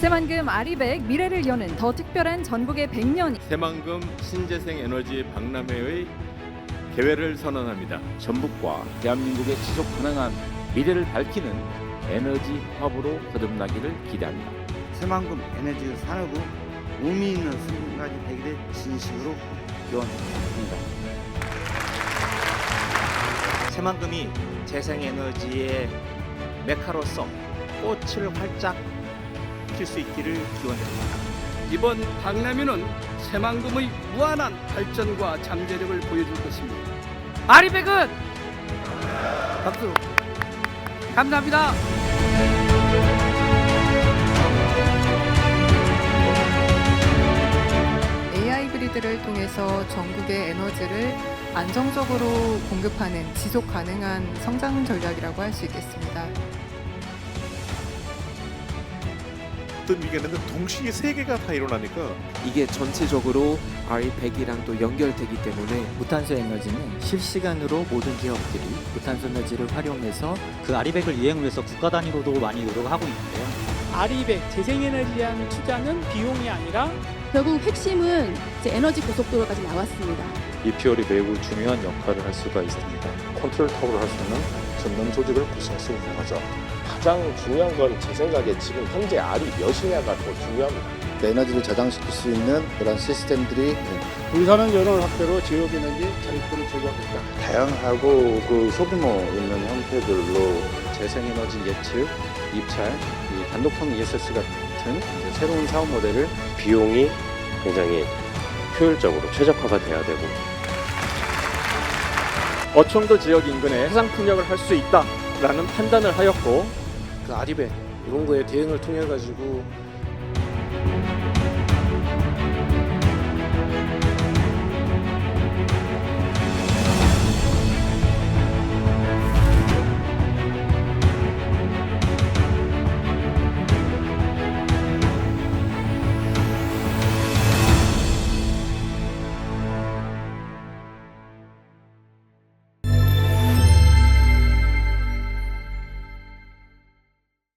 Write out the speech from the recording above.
새만금 아리백 미래를 여는 더 특별한 전국의 100년 새만금 신재생 에너지 박람회의 개회를 선언합니다. 전북과 대한민국의 지속 가능한 미래를 밝히는 에너지 화합으로 거듭나기를 기대합니다. 새만금 에너지 산업의 의미 있는 순간이 되기를 진심으로 기원합니다. 새만금이 재생에너지의 메카로서 꽃을 활짝 필수 있기를 기원드립니다. 이번 박람회는 새만금의 무한한 발전과 잠재력을 보여줄 것입니다. 아리백은 박수 감사합니다. AI 그리드를 통해서 전국의 에너지를 안정적으로 공급하는 지속 가능한 성장 전략이라고 할 수 있겠습니다. 어떤 위기는 동시에 세 개가 다 일어나니까 이게 전체적으로 R100이랑 또 연결되기 때문에 무탄소 에너지는 실시간으로 모든 기업들이 무탄소 에너지를 활용해서 그 아리백을 이행을 위해서 국가 단위로도 많이 노력하고 있는데요. 아리백 재생에너지에 하는 투자는 비용이 아니라 결국 핵심은 이제 에너지 고속도로까지 나왔습니다. EPR이 매우 중요한 역할을 할 수가 있습니다. 컨트롤 타워를 할 수 있는 전면 조직을 구성할 수 있는 거죠. 가장 중요한 건 제 생각에 지금 현재 알이 몇이냐가 더 중요합니다. 에너지를 저장시킬 수 있는 그런 시스템들이 불사는 연원 확대로 지역 에너지 자립도를 제고하고 있다. 다양하고 그 소규모 있는 형태들로 재생에너지 예측, 입찰, 이 단독형 ESS 같은 이제 새로운 사업 모델을 비용이 굉장히 효율적으로 최적화가 돼야 되고. 어청도 지역 인근에 해상 풍력을 할 수 있다라는 판단을 하였고 그 아리백 이런 거에 대응을 통해 가지고